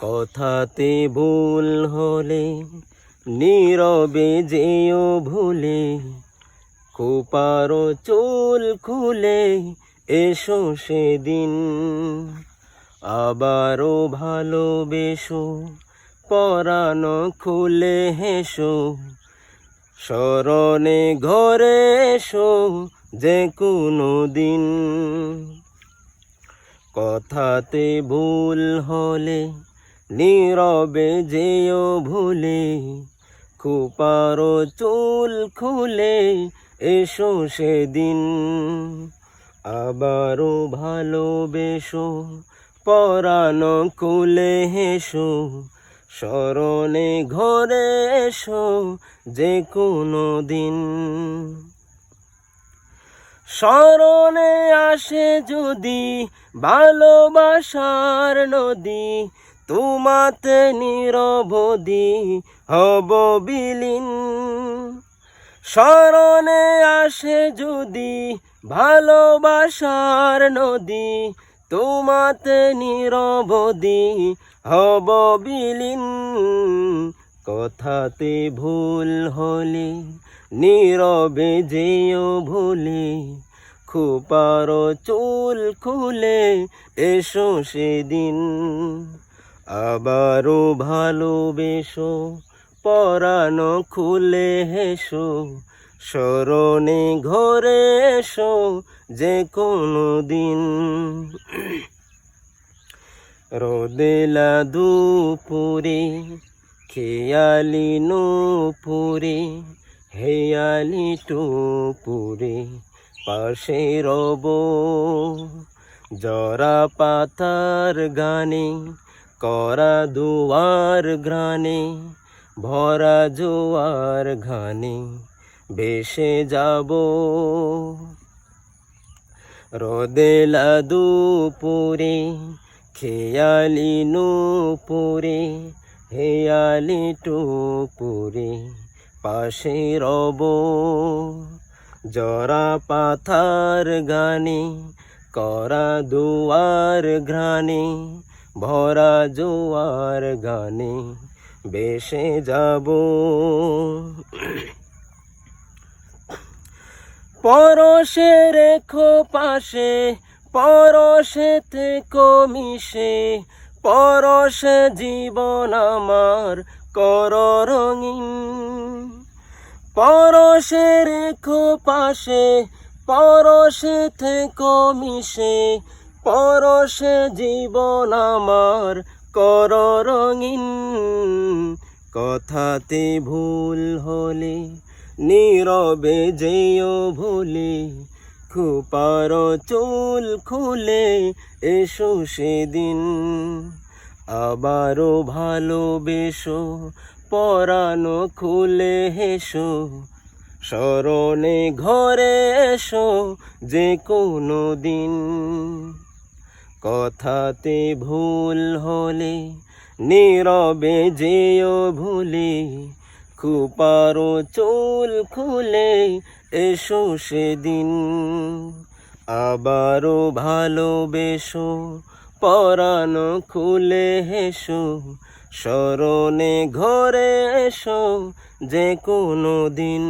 কথাতে ভুল হলে, নীরবে যেও ভুলে, কুপারো চুল খুলে এসো সেদিন। আবারও ভালোবেসো, পরানো খুলে হেসো, স্মরণে ঘরে এসো যে কোনো দিন। কথাতে ভুল হলে নীরবে যেও ভুলে খুপারো চুল খুলে এসো সেদিন। আবারও ভালোবেসো পরানো খুলে হেসো, স্মরণে ঘরে এসো যে কোনো দিন। স্মরণে আসে যদি ভালোবাসার নদী তোমাতে নিরবধি হব বিলীন। স্মরণে আসে যদি ভালোবাসার নদী, তোমাতে নিরবধি হব বিলীন। কথাতে ভুল হলে, নীরবে যেও ভুলে, খুপার চুল খুলে এসো সেদিন। আবারও ভালোবেসো পরানো খুলে হেসো, স্মরণে ঘরে এসো যে কোনো দিন। রোদেলা দুপুরে খেয়ালি নুপুরে, হেয়ালি টুপুরে, পাশে রব, জরা পাতার গানে করা দুয়ার গ্রানে ভরা জোয়ার ঘানে বেশে যাব। রোদেলা দুপুরে খেয়ালি নুপুরে, হেয়ালি টুপুরে পাশে রব। জরা পাথার গানে করা দুয়ার ঘ্রাণে ভরা জোয়ার গানে বেশে যাব। পরশে রেখো পাশে, পরশে থেকো মিশে, পরশে জীবন আমার কর রঙিন। পরশে রেখো পাশে, পরশে থেকো পরশে জীবন আমার কর রঙিন। কথাতে ভুল হলে, নীরবে যেও ভুলে, খুপার চুল খুলে এসো সেদিন। আবারও ভালোবেসো, পরানো খুলে হেসো, স্মরণে ঘরে এসো যে কোনো দিন। কথাতে ভুল হলে, নীরবে যেও ভুলে, খুপারো চুল খুলে এসো সেদিন। আবারও ভালোবেসো পরানো খুলে হেসো, স্মরণে ঘরে এসো যে কোনো দিন।